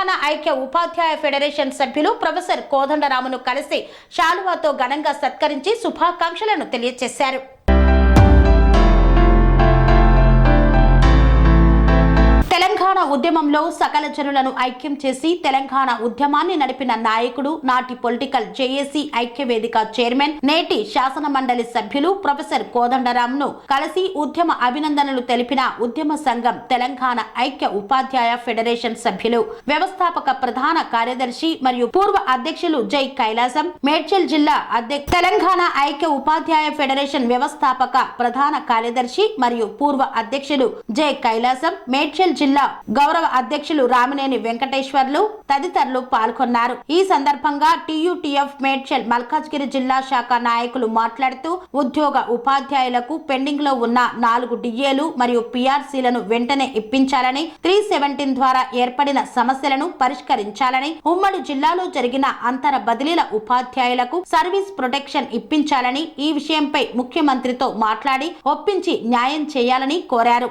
తెలంగాణ ఐక్య ఉపాధ్యాయ ఫెడరేషన్ సభ్యులు ప్రొఫెసర్ కోదండరామును కలిసి శాలువాతో ఘనంగా సత్కరించి శుభాకాంక్షలను తెలియజేశారు ఉద్యమంలో సకల జనులను ఐక్యం చేసి తెలంగాణ ఉద్యమాన్ని నడిపిన నాయకుడు నాటి పొలిటికల్ జేఏసీ ఐక్యవేదిక చైర్మన్ నేటి శాసన మండలి సభ్యులు ప్రొఫెసర్ కోదండరాంను కలిసి ఉద్యమ అభినందనలు తెలిపిన ఉద్యమ సంఘం తెలంగాణ ఐక్య ఉపాధ్యాయ ఫెడరేషన్ సభ్యులు వ్యవస్థాపక ప్రధాన కార్యదర్శి మరియు పూర్వ అధ్యక్షులు జై కైలాసం మేడ్చల్ జిల్లా అధ్యక్ష తెలంగాణ ఐక్య ఉపాధ్యాయ ఫెడరేషన్ వ్యవస్థాపక ప్రధాన కార్యదర్శి మరియు పూర్వ అధ్యక్షులు జై కైలాసం మేడ్చల్ జిల్లా గౌరవ అధ్యక్షులు రామినేని వెంకటేశ్వర్లు తదితరులు పాల్గొన్నారు. ఈ సందర్భంగా టీయూటీఎఫ్ మేడ్చల్ మల్కాజ్గిరి జిల్లా శాఖ నాయకులు మాట్లాడుతూ ఉద్యోగ ఉపాధ్యాయులకు పెండింగ్లో ఉన్న నాలుగు డిఏలు మరియు పిఆర్సీలను వెంటనే ఇప్పించాలని త్రీ సెవెంటీన్ ద్వారా ఏర్పడిన సమస్యలను పరిష్కరించాలని ఉమ్మడి జిల్లాలో జరిగిన అంతర బదిలీల ఉపాధ్యాయులకు సర్వీస్ ప్రొటెక్షన్ ఇప్పించాలని ఈ విషయంపై ముఖ్యమంత్రితో మాట్లాడి ఒప్పించి న్యాయం చేయాలని కోరారు.